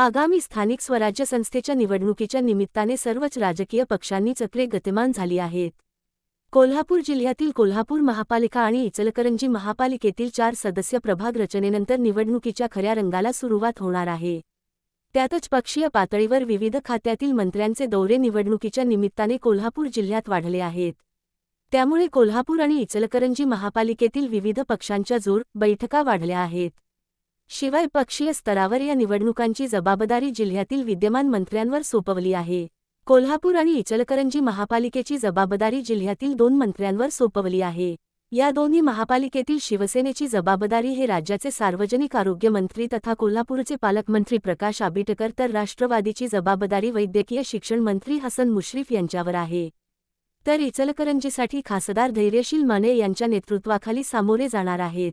आगामी स्थानिक स्वराज्य संस्थेच्या निवडणुकीच्या निमित्ताने सर्वच राजकीय पक्षांनी चक्रे गतिमान झाली आहेत. कोल्हापूर जिल्ह्यातील कोल्हापूर महापालिका आणि इचलकरंजी महापालिकेतील चार सदस्य प्रभाग रचनेनंतर निवडणुकीच्या खऱ्या रंगाला सुरुवात होणार आहे. त्यातच पक्षीय पातळीवर विविध खात्यातील मंत्र्यांचे दौरे निवडणुकीच्या निमित्ताने कोल्हापूर जिल्ह्यात वाढले आहेत. त्यामुळे कोल्हापूर आणि इचलकरंजी महापालिकेतील विविध पक्षांच्या जोर बैठका वाढल्या आहेत. शिवाय पक्षीय स्तरावर या निवडणुकांची जबाबदारी जिल्ह्यातील विद्यमान मंत्र्यांवर सोपवली आहे. कोल्हापूर आणि इचलकरंजी महापालिकेची जबाबदारी जिल्ह्यातील दोन मंत्र्यांवर सोपवली आहे. या दोन्ही महापालिकेतील शिवसेनेची जबाबदारी हे राज्याचे सार्वजनिक आरोग्य मंत्री तथा कोल्हापूरचे पालकमंत्री प्रकाश आबिटकर तर राष्ट्रवादीची जबाबदारी वैद्यकीय शिक्षण मंत्री हसन मुश्रीफ यांच्यावर आहे. तर इचलकरंजीसाठी खासदार धैर्यशील माने यांच्या नेतृत्वाखाली सामोरे जाणार आहेत.